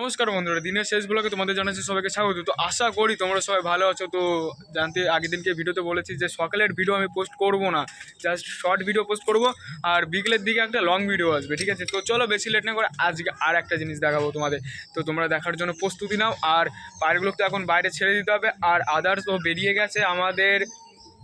নমস্কার বন্ধুরা, দিনের শেষ ব্লগে তোমাদের জানাচ্ছি সবাইকে স্বাগত। তো আশা করি তোমরা সবাই ভালো আছো। তো জানতে, আগের দিনকে ভিডিওতে বলেছি যে সকালের ভিডিও আমি পোস্ট করব না। জাস্ট শর্ট ভিডিও পোস্ট করব। আর বিকেলের দিকে একটা লং ভিডিও আসবে, ঠিক আছে? তো চলো বেশি লেট না করে আজকে আর একটা জিনিস দেখাবো তোমাদের। তো তোমরা দেখার জন্য প্রস্তুতি নাও। আর পায়রাগুলোকে তো এখন বাইরে ছেড়ে দিতে হবে। আর আদার্স ও বেরিয়ে গেছে আমাদের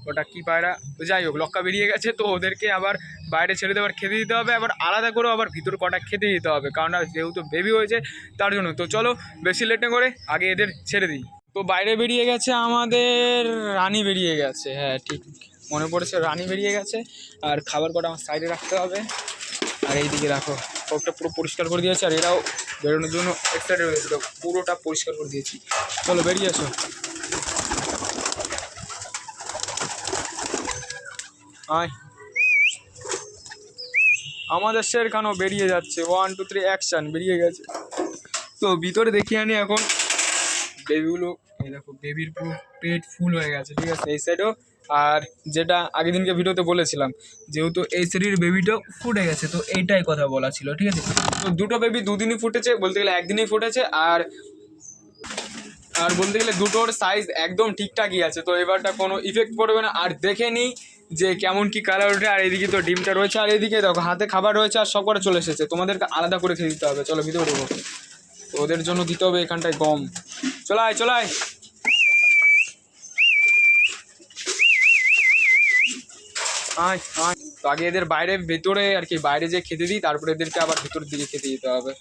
ওটা কি পায়রা? যাই হোক, লক্কা বেরিয়ে গেছে, তো ওদেরকে আবার বাইরে ছেড়ে দেওয়ার খেতে দিতে হবে, আবার আলাদা করেও আবার ভিতর কটা খেতে দিতে হবে, কারণ যেহেতু বেবি হয়েছে, তার জন্য। তো চলো, বেশি লেটে করে আগে এদের ছেড়ে দিই। তো বাইরে বেরিয়ে গেছে আমাদের রানী বেরিয়ে গেছে হ্যাঁ ঠিক মনে পড়েছে রানী বেরিয়ে গেছে, আর খাবার কটা আমার সাইডে রাখতে হবে। আর এইদিকে রাখো সবটা পুরো পরিষ্কার করে দিয়েছে, আর এরাও বেরোনোর জন্য এক্সাইটেড হয়েছিল, পুরোটা পরিষ্কার করে দিয়েছি। চলো, বেরিয়ে আসো আমাদের শের খানও বেরিয়ে যাচ্ছে? ওয়ান টু থ্রি অ্যাকশন বেরিয়ে গেছে। তো ভিতরে দেখি আনি এখন। বেবিগুলো এই দেখো বেবির পুরো পেট ফুল হয়ে গেছে, ঠিক আছে? এই সাইডেও আর যেটা আগের দিনকে ভিডিওতে বলেছিলাম, যেহেতু এই সাইডের বেবিটাও ফুটে গেছে, তো এইটাই কথা বলা ছিল, ঠিক আছে? তো দুটো বেবি দুদিনই ফুটেছে, বলতে গেলে একদিনই ফুটেছে, আর আর বলতে গেলে দুটোর সাইজ একদম ঠিকঠাকই আছে, তো এবারটা কোনো ইফেক্ট পড়বে না। আর দেখে নিই যে কেমন কি কালার ওঠে, আর এদিকে তো ডিমটা রয়েছে, আর এদিকে দেখো হাতে খাবার রয়েছে আর সব চলে এসেছে। তোমাদেরকে আলাদা করে খেয়ে দিতে হবে। চলো ভিতরে দেবো তো ওদের জন্য দিতে হবে এখানটায় গম। চলায় চলায় আয়। আয় তো আগে এদের বাইরে, ভেতরে আর কি, বাইরে যে খেতে দিই, তারপরে এদেরকে আবার ভেতরের দিকে খেতে দিতে হবে।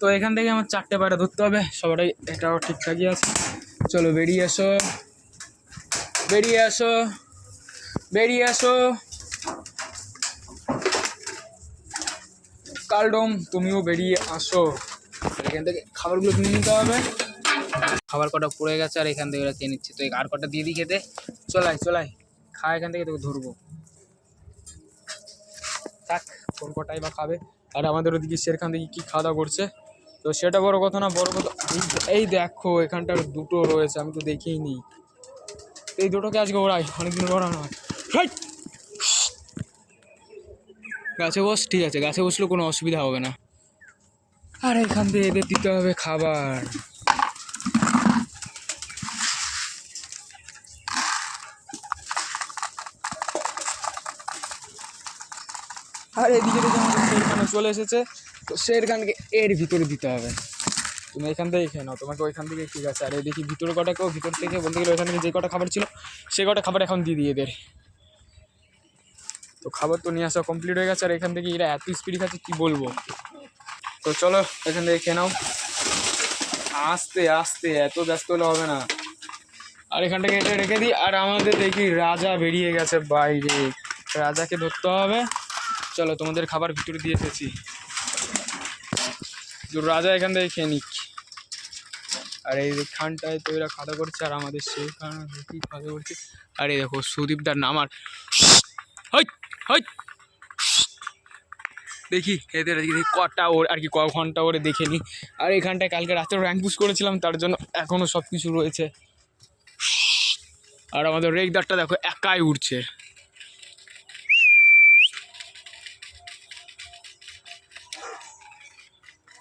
তো এখান থেকে আমার চারটে পায়রা ধরতে হবে সবাই এটাও ঠিকঠাকই আছে। চলো বেরিয়ে এসো। বেরিয়ে আসো বেরিয়ে আসো কালডম, তুমিও বেরিয়ে আসো। এখান থেকে খাবারগুলো কিনে নিতে হবে। খাবার কটা পড়ে গেছে আর এখান থেকে ওরা নিচ্ছে। তো আর কটা দিয়ে দিই খেতে। চলাই চলাই। খা, এখান থেকে তোকে ধরবো। থাক, কোন কটাই বা খাবে। আর আমাদের ওদিকে শেরখান থেকে কী খাওয়া দাওয়া করছে? তো সেটা বড় কথা না, বড় কথা। এই- দেখো, এখানটার দুটো রয়েছে, আমি তো দেখেই নি এই দুটোকে আজকে ওড়াই অনেকদিন ওড়ানো হয়! গাছে বস, ঠিক আছে, গাছে বসলেও কোনো অসুবিধা হবে না। আর এখান থেকে এদের দিতে হবে খাবার। আর এদিকে শেরখানও চলে এসেছে। তো শেরখানকে এর ভিতরে দিতে হবে। তুমি এখান থেকে খেয়ে নাও, তোমাকে ওইখান থেকে ঠিক আছে। আর এদিকে ভিতরে কটাকেও ভিতর থেকে বলতে গেলে ওইখান থেকে যে কটা খাবার ছিল, সে কটা খাবার এখন দিয়ে দিয়ে এদের। তো খাবার তো নিয়ে আসা কমপ্লিট হয়ে গেছে আর এখান থেকে এরা এত স্পিড খাচ্ছে, কী বলব? তো চলো, এখান থেকে খেয়ে নাও। আস্তে আস্তে, এত ব্যস্ত হলে হবে না। আর এখান থেকে এটা রেখে দিই। আর আমাদের দেখি রাজা বেরিয়ে গেছে বাইরে। রাজাকে ধরতে হবে। চলো, তোমাদের খাবার ভিতরে দিয়ে এসেছি রাজা এখান থেকে খেয়ে নিক। আর এই খানটায় তো এরা খাওয়া করছে, আর আমাদের সেই দেখি খাওয়া করছে। আর এই দেখো, সুদীপদার নাম আর দেখি, এদের দেখি কটা ওর আর কি ক ঘণ্টা ওরে দেখে নিই আর এখানটায় কালকে রাতে র্যাঙ্ক পুশ করেছিলাম, তার জন্য এখনও সব কিছু রয়েছে। আর আমাদের রেগদারটা দেখো একাই উঠছে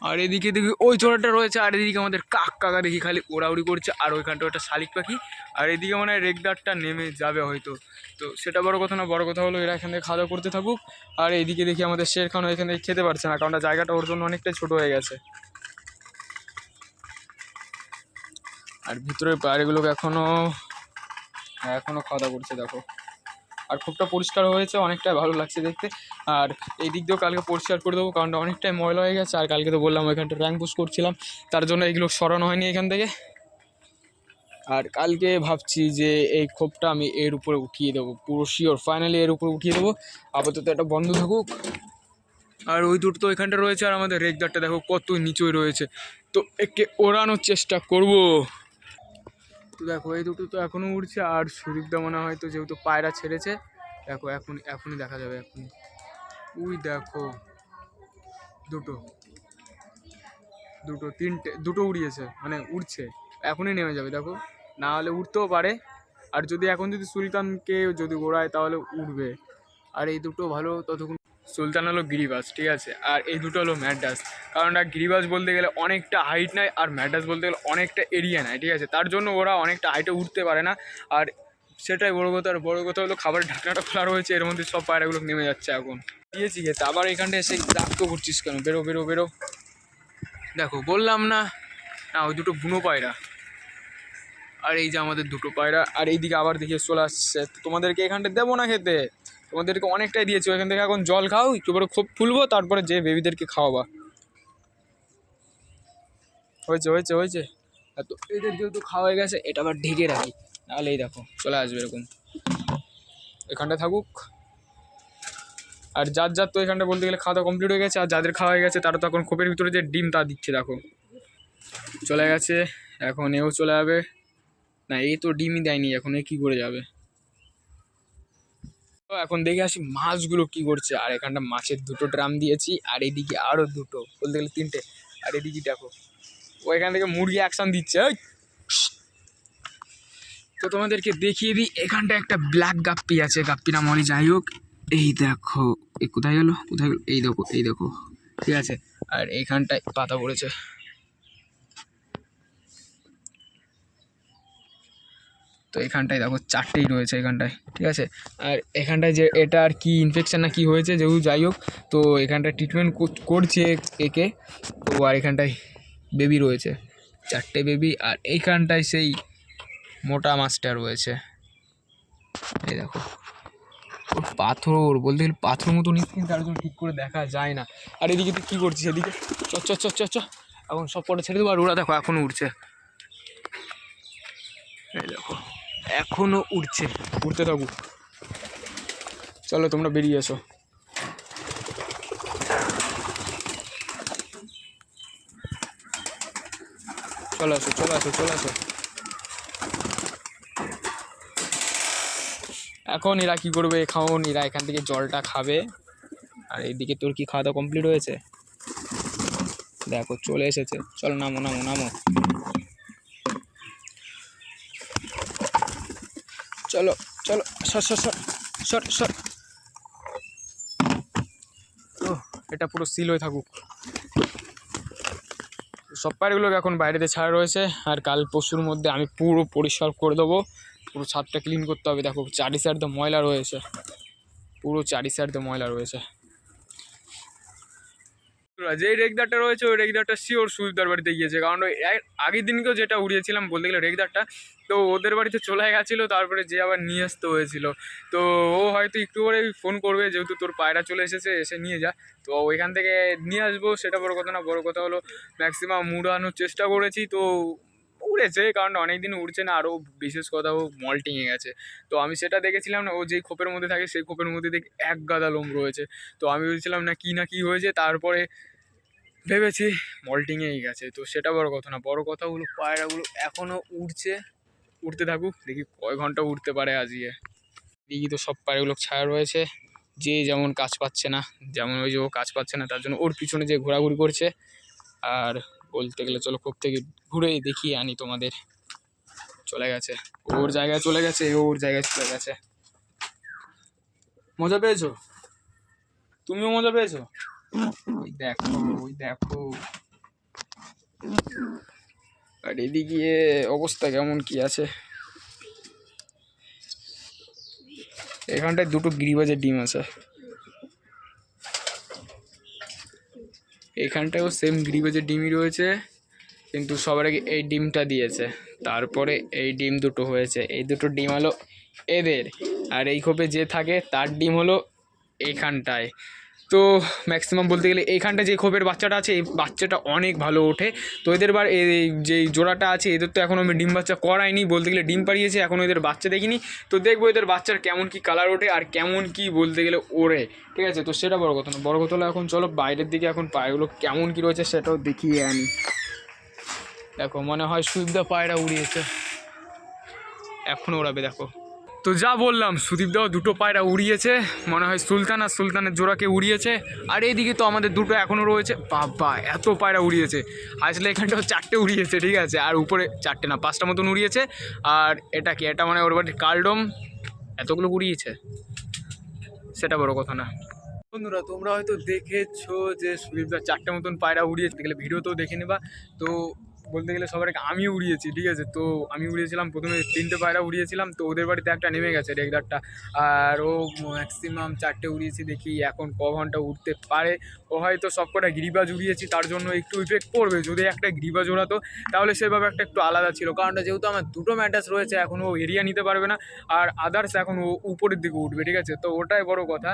আর এদিকে দেখি ওই চোরাটা রয়েছে, আর এদিকে আমাদের কাক কাকা দেখি খালি ওড়াউড়ি করছে, আর ওইখানটা একটা শালিক পাখি। আর এদিকে মানে রেগদারটা নেমে যাবে হয়তো। তো সেটা বড় কথা না, বড় কথা হলো এরা এখান থেকে খাওয়া করতে থাকুক। আর এইদিকে দেখি আমাদের শের খানও এখানে খেতে পারছে না, কারণ জায়গাটা ওর জন্য অনেকটাই ছোট হয়ে গেছে। আর ভিতরে পায়রাগুলোকে এখনও এখনও খাওয়া দাওয়া করছে, দেখো। আর খুবটা পরিষ্কার হয়েছে, অনেকটাই ভালো লাগছে দেখতে। আর এই দিক দিয়েও কালকে পরিষ্কার করে দেবো, কারণ অনেকটাই ময়লা হয়ে গেছে। আর কালকে তো বললাম ওইখানটা র্যাঙ্ক পুশ করছিলাম, তার জন্য এগুলো সরানো হয়নি এখান থেকে। আর কালকে ভাবছি যে এই খোপটা আমি এর উপরে উঠিয়ে দেবো, পুরো শিওর ফাইনালি এর উপরে উঠিয়ে দেবো। আপাতত এটা বন্ধ থাকুক। আর ওই দুটো তো এখানটা রয়েছে, আর আমাদের রেগদারটা দেখো কত নিচই রয়েছে। তো একে ওড়ানোর চেষ্টা করব। তো দেখো, এই দুটো তো এখনও উঠছে আর সুদীপদা মনে হয় তো যেহেতু পায়রা ছেড়েছে, দেখো, এখন, এখনই দেখা যাবে এখন উই দেখো, দুটো দুটো, তিনটে, দুটো উড়িয়েছে মানে উড়ছে, এখনই নেমে যাবে, দেখো। না হলে উঠতেও পারে, আর যদি এখন যদি সুলতানকে যদি ওড়ায়, তাহলে উঠবে আর এই দুটো ভালো, ততক্ষণ সুলতান হলো গিরিবাস, ঠিক আছে? আর এই দুটো হলো ম্যাডাস কারণ আর গিরিবাজ বলতে গেলে অনেকটা হাইট নেয় আর ম্যাডাস বলতে গেলে অনেকটা এরিয়া নেয় ঠিক আছে? তার জন্য ওরা অনেকটা হাইটে উঠতে পারে না। আর সেটাই বড় কথা, আর বড় কথা হলো খাবারের ঢাকনাটা খোলা রয়েছে, এর মধ্যে সব পায়রাগুলো নেমে যাচ্ছে এখন। দিয়েছি খেতে, আবার এখানটা এসে তো করছিস কেন? বেরো বেরো বেরো। দেখো, বললাম না না, ওই দুটো বুনো পায়রা। আর এই যে আমাদের দুটো পায়রা, আর এইদিকে আবার দেখে চলে আসছে। তোমাদেরকে এখানটা দেবো না খেতে? তোমাদেরকে অনেকটাই দিয়েছি, ওইখান থেকে এখন জল খাও, একটু করে খুব ফুলবো, তারপরে যে বেবিদেরকে খাওয়াবা। হয়েছে হয়েছে হয়েছে। তো এদের যেহেতু খাওয়া হয়ে গেছে, এটা আবার ঢেকে রাখি। নাহলে এই দেখো, চলে আসবে এরকম। এখানটা থাকুক। আর যার যার তো এখানটা বলতে গেলে খাওয়া কমপ্লিট হয়ে গেছে, আর যাদের খাওয়া হয়ে গেছে, তারা তো এখন খোপের ভিতরে যে ডিম, তা দিচ্ছে, দেখো। চলে গেছে, এখন এও চলে যাবে। না এই তো ডিমই দেয়নি, এখন এ কী করে যাবে? তো এখন দেখে আসি মাছগুলো কি করছে। আর এখানটা মাছের দুটো ড্রাম দিয়েছি, আর এদিকে আরও দুটো, বলতে গেলে তিনটে। আর এদিকে দেখো, ও এখান থেকে মুরগি অ্যাকশন দিচ্ছে! তো তোমাদেরকে দেখিয়ে দিই, এখানটা একটা ব্ল্যাক গাপ্পি আছে গাপ্পি না মনে যাই হোক, এই দেখো এই কোথায় গেলো? কোথায় গেলো? এই দেখো এই দেখো, ঠিক আছে। আর এইখানটায় পাতা পড়েছে। তো এখানটায় দেখো চারটেই রয়েছে এখানটায়, ঠিক আছে? আর এখানটায় যে এটা আর কি ইনফেকশান না কি হয়েছে যেহেতু যাই হোক, তো এখানটায় ট্রিটমেন্ট করছে একে, তো আর এখানটায় বেবি রয়েছে, চারটে বেবি আর এইখানটায় সেই মোটা মাছটা রয়েছে। এই দেখো পাথর, বলতে গেলে পাথর মতো স্কিন তার জন্য ঠিক করে দেখা যায় না। আর এদিকে তুই কী করছিস এদিকে? চ চ চ চ চ। এখন সব পরে ছেড়ে দেবো আর ওরা দেখো এখনও উঠছে এই দেখো। এখনও উঠছে উঠতে থাকুক চলো, তোমরা বেরিয়ে এসো। চলে আসো চলে আসো চলে আসো এখন এরা কী করবে? এখন এরা এখান থেকে জলটা খাবে। আর এইদিকে তোর কি খাওয়া দাওয়া কমপ্লিট হয়েছে? দেখো, চলে এসেছে। চলো, নামো নামো নামো। চলো চলো, সর সর সর সর সর। এটা পুরো সিল হয়ে থাকুক। সব পায়রাগুলোকে এখন বাইরেতে ছাড়া রয়েছে, আর কাল পরশুর মধ্যে আমি পুরো পরিষ্কার করে দেবো। পুরো ছাদটা ক্লিন করতে হবে। দেখো, চারি সাইড ময়লা রয়েছে। পুরো চারি সাইড ময়লা রয়েছে। যে রেগদারটা রয়েছে, ওই রেগদারটা শিওর সুবিধার বাড়িতে গিয়েছে। কারণ ওই আগের দিনকেও যেটা উড়িয়েছিলাম বলতে গেলে রেগদারটা, তো ওদের বাড়িতে চলে গেছিল, তারপরে যে আবার নিয়ে আসতে হয়েছিল। তো ও হয়তো একটু করে ফোন করবে, যেহেতু তোর পায়রা চলে এসেছে, এসে নিয়ে যা। তো ওইখান থেকে নিয়ে আসব, সেটা বড় কথা না, বড় কথা হলো ম্যাক্সিমাম উড়ানোর চেষ্টা করেছি, তো উড়েছে কারণ অনেক দিন উড়ছে না, আরও বিশেষ কথা ও মল্টিংয়ে গেছে। তো আমি সেটা দেখেছিলাম না, ও যেই খোপের মধ্যে থাকে সেই খোপের মধ্যে দেখি এক গাদা লোম রয়েছে। তো আমি বলছিলাম, না, কী না কী হয়েছে? তারপরে ভেবেছি মল্টিংয়েই গেছে। তো সেটা বড় কথা না, বড় কথা হলো পায়রাগুলো এখনও উড়ছে। উড়তে থাকুক, দেখি কয় ঘণ্টা উঠতে পারে আজকে দেখি তো সব পায়রাগুলো ছায়া রয়েছে। যে যেমন কাজ পাচ্ছে না, যেমন ওই যে ও কাজ পাচ্ছে না, তার জন্য ওর পিছনে যে ঘোরাঘুরি করছে, আর বলতে গেলে চলো কোপ থেকে ঘুরেই দেখিয়ে আনি তোমাদের। চলে গেছে। ওর জায়গায় চলে গেছে ওর জায়গায় চলে গেছে। মজা পেয়েছ? তুমিও মজা পেয়েছ? ওই দেখো ওই দেখো। আর এদিকে অবস্থা কেমন কি আছে? এখানটায় দুটো গিরিবাজের ডিম আছে। এখানটায়ও সেম গিরিবাজের ডিমই রয়েছে, কিন্তু সবার আগে এই ডিমটা দিয়েছে। তারপরে এই ডিম দুটো হয়েছে। এই দুটো ডিম হলো এদের। আর এই খোপে যে থাকে, তার ডিম হলো এইখানটায় তো ম্যাক্সিমাম বলতে গেলে এইখানটা যে খোপের বাচ্চাটা আছে, এই বাচ্চাটা অনেক ভালো ওঠে। তো এদের বার এই যে জোড়াটা আছে, এদের তো এখনও আমি ডিম বাচ্চা করাইনি, বলতে গেলে ডিম পাড়িয়েছে এখনও এদের বাচ্চা দেখিনি। তো দেখব এদের বাচ্চার কেমন কি কালার ওঠে আর কেমন কি বলতে গেলে ওড়ে, ঠিক আছে? তো সেটা বড় কথা না, বড় কথা এখন চলো বাইরের দিকে এখন পায়গুলো কেমন কি রয়েছে সেটাও দেখিয়ে আনি। দেখো, মনে হয় সুবিধা পায়রা উড়িয়েছে। এখনও ওড়াবে, দেখো। তো যা বললাম সুদীপ দাও দুটো পায়রা উড়িয়েছে, মনে হয় সুলতান আর সুলতানের জোড়াকে উড়িয়েছে, আর এইদিকে তো আমাদের দুটো এখনও রয়েছে। বাবা, এত পায়রা উড়িয়েছে। আসলে এখানটাও চারটে উড়িয়েছে, ঠিক আছে? আর উপরে চারটে না, পাঁচটা মতন উড়িয়েছে। আর এটা কি, এটা মানে ওর বাড়ির কালডম? এতগুলো উড়িয়েছে? সেটা বড় কথা না। বন্ধুরা, তোমরা হয়তো দেখেছ যে সুদীপদার চারটে মতন পায়রা উড়িয়েছে, গেলে ভিডিওতেও দেখে নেবা। তো বলতে গেলে সবার আমি উড়িয়েছি, ঠিক আছে? তো আমি উড়িয়েছিলাম, প্রথমে তিনটে পায়রা উড়িয়েছিলাম, তো ওদের বাড়িতে একটা নেমে গেছে রেগদারটা। আর ও ম্যাক্সিমাম চারটে উড়িয়েছি দেখি, এখন ক ঘণ্টা উঠতে পারে। ও হয়তো সবকটা গিরিবাজ জুড়িয়েছি তার জন্য একটু ইফেক্ট পড়বে। যদি একটা গিরিবাজ জোড়াতো তাহলে সেভাবে একটা একটু আলাদা ছিল। কারণটা যেহেতু আমার দুটো ম্যাটাস রয়েছে, এখন ও এরিয়া নিতে পারবে না, আর আদার্স এখন ও উপরের দিকে উঠবে, ঠিক আছে? তো ওটাই বড় কথা।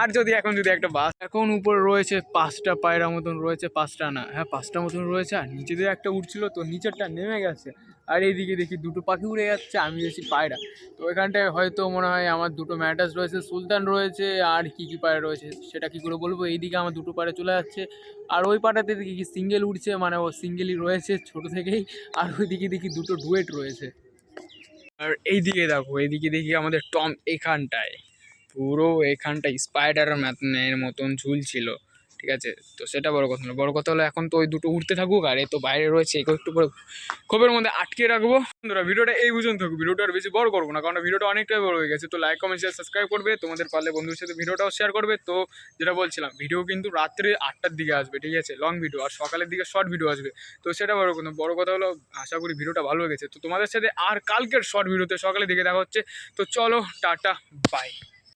আর যদি এখন যদি একটা বাস এখন উপরে রয়েছে, পাঁচটা পায়রা মতন রয়েছে, পাঁচটা না হ্যাঁ পাঁচটা মতন রয়েছে, আর নিচে দিয়ে একটা উঠছিল তো নিচেরটা নেমে গেছে। আর এইদিকে দেখি দুটো পাখি উড়ে যাচ্ছে আমি এসেছি পায়রা। তো এখানটায় হয়তো মনে হয় আমার দুটো ম্যাটাস রয়েছে, সুলতান রয়েছে আর কি কি পায়রা রয়েছে, সেটা কি করে বলব? এইদিকে আমার দুটো পায়রা চলে যাচ্ছে, আর ওই পাটাতে দেখি কি সিঙ্গেল উঠছে মানে ও সিঙ্গেলই রয়েছে ছোট থেকেই, আর ওইদিকে দেখি দুটো ডুয়েট রয়েছে। আর এইদিকে দেখো, এইদিকে দেখি আমাদের টম এখানটায়, পুরো এখানটায় স্পাইডার এর মতন ঝুলছিল। ঠিক আছে? তো সেটা বড় কথা বড় কথা হলো এখন তো ওই দুটো উঠতে থাকুক, আর এ তো বাইরে রয়েছে একে একটু পরে খোপের মধ্যে আটকে রাখব। বন্ধুরা, ভিডিওটা এই পর্যন্ত থাকুক, ভিডিওটা আর বেশি বড় করব না, কারণ ভিডিওটা অনেকটাই বড় হয়ে গেছে। তো লাইক কমেন্ট শেয়ার সাবস্ক্রাইব করবে, তোমাদের পারলে বন্ধুর সাথে ভিডিওটাও শেয়ার করবে। তো যেটা বলছিলাম ভিডিও কিন্তু রাত্রে আটটার দিকে আসবে, ঠিক আছে? লং ভিডিও আর সকালের দিকে শর্ট ভিডিও আসবে। তো সেটা বড় কথা বড় কথা হলো আশা করি ভিডিওটা ভালো হয়ে গেছে। তো তোমাদের সাথে আর কালকের শর্ট ভিডিওতে সকালের দিকে দেখা হচ্ছে। তো চলো, টাটা বাই